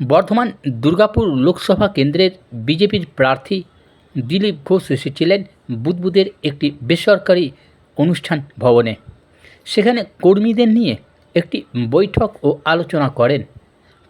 বর্ধমান দুর্গাপুর লোকসভা কেন্দ্রের বিজেপির প্রার্থী দিলীপ ঘোষ এসেছিলেন বুদবুদের একটি বেসরকারি অনুষ্ঠান ভবনে। সেখানে কর্মীদের নিয়ে একটি বৈঠক ও আলোচনা করেন।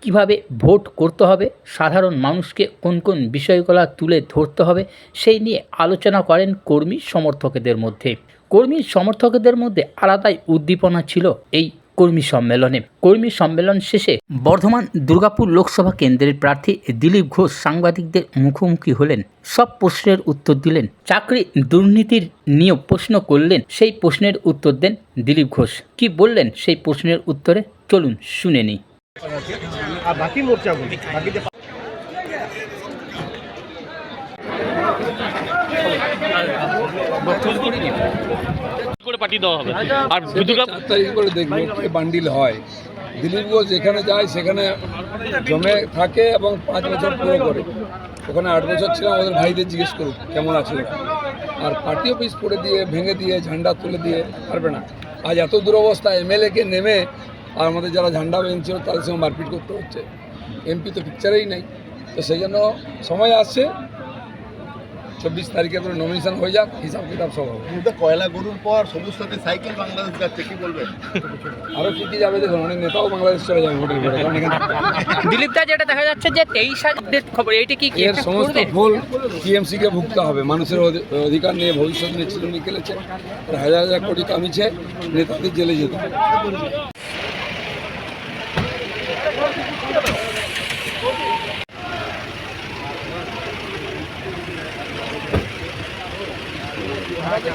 কীভাবে ভোট করতে হবে, সাধারণ মানুষকে কোন কোন বিষয়গুলো তুলে ধরতে হবে, সেই নিয়ে আলোচনা করেন কর্মী সমর্থকদের মধ্যে। কর্মী সমর্থকদের মধ্যে আলাদাই উদ্দীপনা ছিল এই কর্মী সম্মেলনে। কর্মী সম্মেলন শেষে বর্ধমান দুর্গাপুর লোকসভা কেন্দ্রের প্রার্থী দিলীপ ঘোষ সাংবাদিকদের মুখোমুখি হলেন। সব প্রশ্নের উত্তর দিলেন। চাকরি দুর্নীতির নিয়ে প্রশ্ন করলেন। সেই প্রশ্নের উত্তর দেন দিলীপ ঘোষ। কি বললেন সেই প্রশ্নের উত্তরে? চলুন শুনে নিই। পাঠিয়ে দেওয়া হবে। আর দুর্গা চার তারিখ করে দেখব বান্ডিল হয়। দিলীপ ঘোষ যেখানে যায় সেখানে জমে থাকে এবং পাঁচ বছর পুরো করে। ওখানে আট বছর ছিলাম ওদের ভাইদের জিজ্ঞেস করুক কেমন আছে আর পার্টি অফিস করে দিয়ে ভেঙে দিয়ে ঝান্ডা তুলে দিয়ে পারবে না। আজ এত দুরবস্থা এমএলএকে নেমে আর আমাদের যারা ঝান্ডা বেঞ্চছিল তাদের সঙ্গে মারপিট করতে হচ্ছে। এমপি তো পিকচারেই নাই। তো সেই জন্য সময় আসছে চব্বিশ তারিখের পরে নমিনেশন হয়ে যাক হিসাব কিতাব সব হবে। কয়লা গরুর পর সবুজ সাথে সাইকেল বাংলাদেশ যাচ্ছে কি বলবেন আরও কী কী যাবে দেখুন অনেক নেতাও বাংলাদেশ চলে যাবে ভোটের পরে কারণ এখানে দিলীপ দা যেটা দেখা যাচ্ছে যে তেইশ আপডেট খবর এইটা কি এর সমস্ত ভুল টিএমসিকে ভুগতে হবে। মানুষের অধি- অধিকার নিয়ে ভবিষ্যৎ নিয়ে চিরুনি খেলেছে। হাজার হাজার কোটি কামিছে নেতাদের জেলে যেতে। হবে।